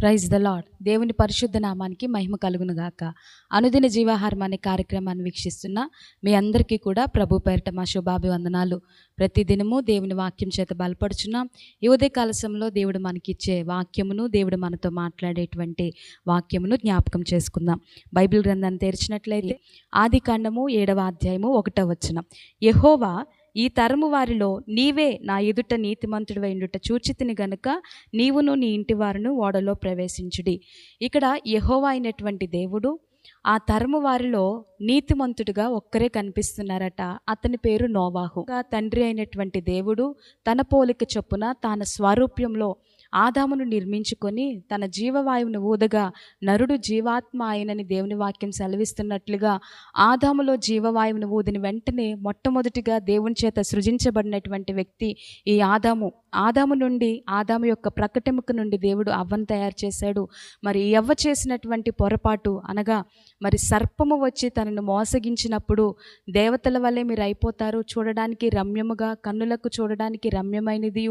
Praise the lord దేవుని పరిశుద్ధ నామానికి మహిమ కలుగును గాక అనుదిన జీవాహారం అనే కార్యక్రమాన్ని వీక్షిస్తున్న మీ అందరికీ కూడా ప్రభు పేరిట మా శుభాభివందనాలు. ప్రతిదినము దేవుని వాక్యం చేత బలపడుచున్నాం. ఈ ఉదయకాల సమయంలో దేవుడు మనకిచ్చే వాక్యమును దేవుడు మనతో మాట్లాడేటువంటి వాక్యమును జ్ఞాపకం చేసుకుందాం. బైబిల్ గ్రంథాన్ని తెరిచినట్లయితే ఆది కాండము ఏడవ అధ్యాయము ఒకటవ వచనం. యహోవా ఈ తరము వారిలో నీవే నా ఎదుట నీతిమంతుడు ఉండుట చూచితిని గనుక నీవును నీ ఇంటి వారును ఓడలో ప్రవేశించుడి. ఇక్కడ యహోవా అయినటువంటి దేవుడు ఆ తరము వారిలో నీతిమంతుడిగా ఒక్కరే కనిపిస్తున్నారట. అతని పేరు నోవాహు. తండ్రి అయినటువంటి దేవుడు తన పోలిక చొప్పున తన స్వారూప్యంలో ఆదామును నిర్మించుకొని తన జీవవాయువును ఊదగా నరుడు జీవాత్మ ఆయనని దేవుని వాక్యం సెలవిస్తున్నట్లుగా ఆదాములో జీవవాయువును ఊదిన వెంటనే మొట్టమొదటిగా దేవుని చేత సృజించబడినటువంటి వ్యక్తి ఈ ఆదాము. ఆదాము నుండి ఆదాము యొక్క ప్రకటింపు నుండి దేవుడు అవ్వను తయారు చేశాడు. మరి ఎవ్వ చేసినటువంటి పొరపాటు అనగా మరి సర్పము వచ్చి తనను మోసగించినప్పుడు దేవతల వల్లే మీరు అయిపోతారు. చూడడానికి రమ్యముగా కన్నులకు చూడడానికి రమ్యమైనది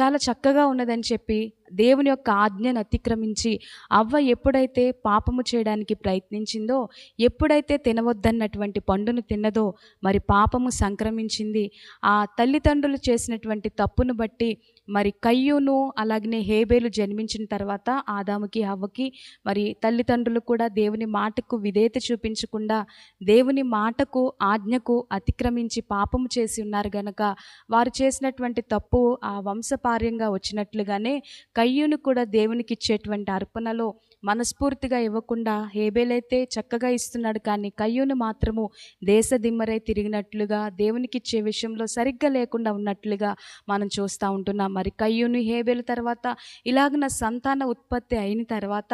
చాలా చక్కగా ఉన్నదని చెప్పి దేవుని యొక్క ఆజ్ఞను అతిక్రమించి అవ్వ ఎప్పుడైతే పాపము చేయడానికి ప్రయత్నించిందో ఎప్పుడైతే తినవద్దన్నటువంటి పండును తిన్నదో మరి పాపము సంక్రమించింది. ఆ తల్లిదండ్రులు చేసినటువంటి తప్పును బట్టి మరి కయ్యూను అలాగనే హేబేలు జన్మించిన తర్వాత ఆదాముకి అవ్వకి మరి తల్లిదండ్రులు కూడా దేవుని మాటకు విధేయత చూపించకుండా దేవుని మాటకు ఆజ్ఞకు అతిక్రమించి పాపము చేసి ఉన్నారు గనక వారు చేసినటువంటి తప్పు ఆ వంశపార్యంగా వచ్చినట్లుగానే కయ్యూను కూడా దేవునికి ఇచ్చేటువంటి అర్పణలో మనస్ఫూర్తిగా ఇవ్వకుండా హేబేలైతే చక్కగా ఇస్తున్నాడు. కానీ కయ్యూను మాత్రము దేశ దిమ్మరై తిరిగినట్లుగా దేవునికి ఇచ్చే విషయంలో సరిగ్గా లేకుండా ఉన్నట్లుగా మనం చూస్తూ ఉంటున్నాం. మరి కయ్యూను హేబేలు తర్వాత ఇలాగ సంతాన ఉత్పత్తి అయిన తర్వాత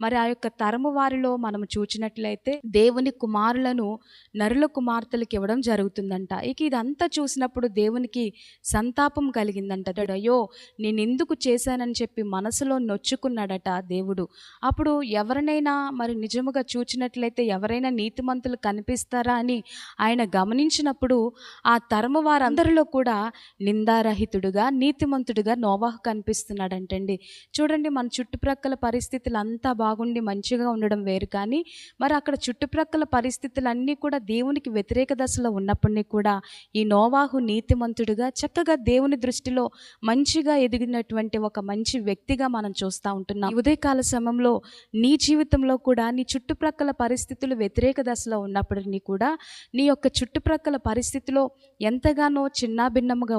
మరి ఆ యొక్క తరము వారిలో మనం చూచినట్లయితే దేవుని కుమారులను నరుల కుమార్తెలకు ఇవ్వడం జరుగుతుందంట. ఇక ఇదంతా చూసినప్పుడు దేవునికి సంతాపం కలిగిందంట. అయ్యో నేను ఎందుకు చేశానని చెప్పి మనసులో నొచ్చుకున్నాడట దేవుడు. అప్పుడు ఎవరినైనా మరి నిజముగా చూచినట్లయితే ఎవరైనా నీతిమంతులు కనిపిస్తారా అని ఆయన గమనించినప్పుడు ఆ తరము వారందరిలో కూడా నిందారహితుడుగా నీతిమంతుడుగా నోవాహు కనిపిస్తున్నాడంటండి. చూడండి మన చుట్టుప్రక్కల పరిస్థితులు అంతా బాగుండి మంచిగా ఉండడం వేరు కానీ మరి అక్కడ చుట్టుప్రక్కల పరిస్థితులన్నీ కూడా దేవునికి వ్యతిరేక దశలో ఉన్నప్పటికీ కూడా ఈ నోవాహు నీతిమంతుడుగా చక్కగా దేవుని దృష్టిలో మంచిగా ఎదిగినటువంటి ఒక మంచి వ్యక్తిగా మనం చూస్తూ ఉంటున్నాం. ఉదయకాల సమయంలో నీ జీవితంలో కూడా నీ చుట్టుప్రక్కల పరిస్థితులు వ్యతిరేక దశలో ఉన్నప్పటికీ కూడా నీ యొక్క చుట్టుప్రక్కల పరిస్థితిలో ఎంతగానో చిన్న భిన్నముగా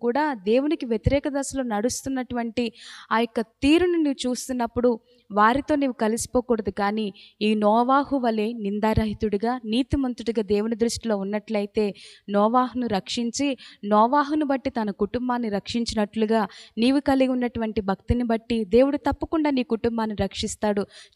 కూడా దేవునికి వ్యతిరేక దశలో నడుస్తున్నటువంటి ఆ యొక్క తీరును నువ్వు చూస్తున్నప్పుడు వారితో నీవు కలిసిపోకూడదు. కానీ ఈ నోవాహు వలె నిందారహితుడిగా నీతిమంతుడిగా దేవుని దృష్టిలో ఉన్నట్లయితే నోవాహును రక్షించి నోవాహును బట్టి తన కుటుంబాన్ని రక్షించినట్లుగా నీవు కలిగి ఉన్నటువంటి భక్తిని బట్టి దేవుడు తప్పకుండా నీ కుటుంబాన్ని రక్షిస్తాడు.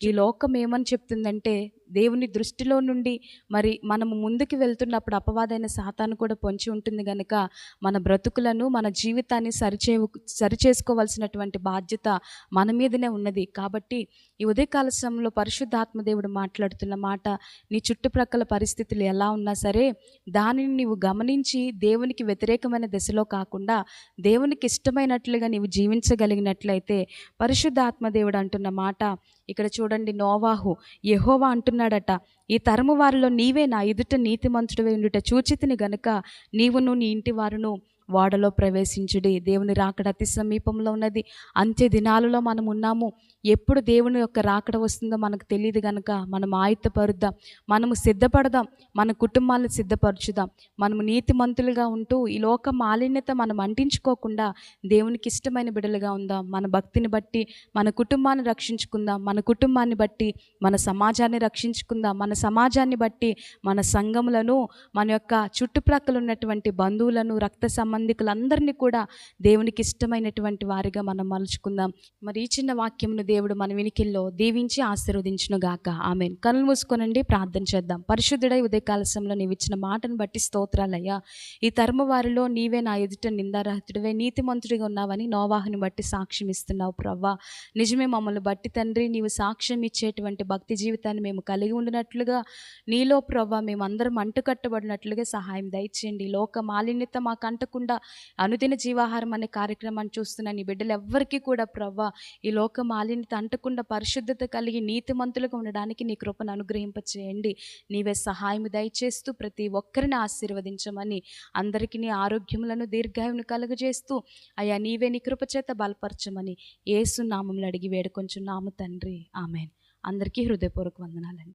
ఈ లోకం ఏమని చెప్తుందంటే దేవుని దృష్టిలో నుండి మరి మనము ముందుకు వెళ్తున్నప్పుడు అపవాదైన సాతాను కూడా పొంచి ఉంటుంది కనుక మన బ్రతుకులను మన జీవితాన్ని సరిచే సరిచేసుకోవాల్సినటువంటి బాధ్యత మన మీదనే ఉన్నది. కాబట్టి ఈ ఉదయకాల సమయంలో పరిశుద్ధాత్మ దేవుడు మాట్లాడుతున్న మాట నీ చుట్టుప్రక్కల పరిస్థితులు ఎలా ఉన్నా సరే దానిని నీవు గమనించి దేవునికి వ్యతిరేకమైన దశలో కాకుండా దేవునికి ఇష్టమైనట్లుగా నీవు జీవించగలిగినట్లయితే పరిశుద్ధాత్మ దేవుడు అంటున్న మాట ఇక్కడ చూడండి నోవాహు యెహోవా అంటున్నాడట ఈ తరము వారిలో నీవే నా ఎదుట నీతిమంతుడు ఉండుట చూచితిని గనుక నీవును నీ ఇంటి వారును వాడలో ప్రవేశించుడి. దేవుని రాకడ అతి సమీపంలో ఉన్నది. అంత్య దినాలలో మనం ఉన్నాము. ఎప్పుడు దేవుని యొక్క రాకడ వస్తుందో మనకు తెలియదు కనుక మనం ఆయుత్తపరుద్దాం. మనము సిద్ధపడదాం. మన కుటుంబాలను సిద్ధపరచుదాం. మనము నీతిమంతులుగా ఉంటూ ఈ లోక మాలిన్యత మనం అంటించుకోకుండా దేవునికి ఇష్టమైన బిడలుగా ఉందాం. మన భక్తిని బట్టి మన కుటుంబాన్ని రక్షించుకుందాం. మన కుటుంబాన్ని బట్టి మన సమాజాన్ని రక్షించుకుందాం. మన సమాజాన్ని బట్టి మన సంఘములను మన యొక్క చుట్టుప్రక్కల ఉన్నటువంటి బంధువులను రక్త సంబంధికులందరినీ కూడా దేవునికి ఇష్టమైనటువంటి వారిగా మనం మలుచుకుందాం. మరి ఈ చిన్న వాక్యమును దేవుడు మన వినికిల్లో దీవించి ఆశీర్వదించును గాక ఆమె కళ్ళు మూసుకొనండి ప్రార్థన చేద్దాం. పరిశుద్ధుడై ఉదయకాల సమయంలో నీవు ఇచ్చిన మాటను బట్టి స్తోత్రాలయ్యా. ఈ తరమ వారిలో నీవే నా ఎదుట నిందారహితుడివే నీతిమంతుడిగా ఉన్నావని నోవాహుని బట్టి సాక్ష్యం ఇస్తున్నావు ప్రవ్వా. నిజమే మమ్మల్ని బట్టి తండ్రి నీవు సాక్ష్యం ఇచ్చేటువంటి భక్తి జీవితాన్ని మేము కలిగి ఉండినట్లుగా నీలో ప్రవ్వా మేమందరం అంటుకట్టబడినట్లుగా సహాయం దయచేయండి. లోక మాలిన్యత మాకు అంటకుండా అంటకుండా అనుదిన జీవాహారం అనే కార్యక్రమాన్ని చూస్తున్న నీ బిడ్డలు ఎవ్వరికీ కూడా ప్రవ్వా ఈ లోక మాలిన్యత అంటకుండా పరిశుద్ధత కలిగి నీతిమంతులుగా ఉండడానికి నీ కృపను అనుగ్రహింపచేయండి. నీవే సహాయం దయచేస్తూ ప్రతి ఒక్కరిని ఆశీర్వదించమని అందరికీ నీ ఆరోగ్యములను దీర్ఘాయువును కలుగజేస్తూ అయ్యా నీవే నీ కృపచేత బలపరచమని ఏసు నామంలో అడిగి వేడుకొంచున్నాము తండ్రి. ఆమెన్. అందరికీ హృదయపూర్వక వందనాలండి.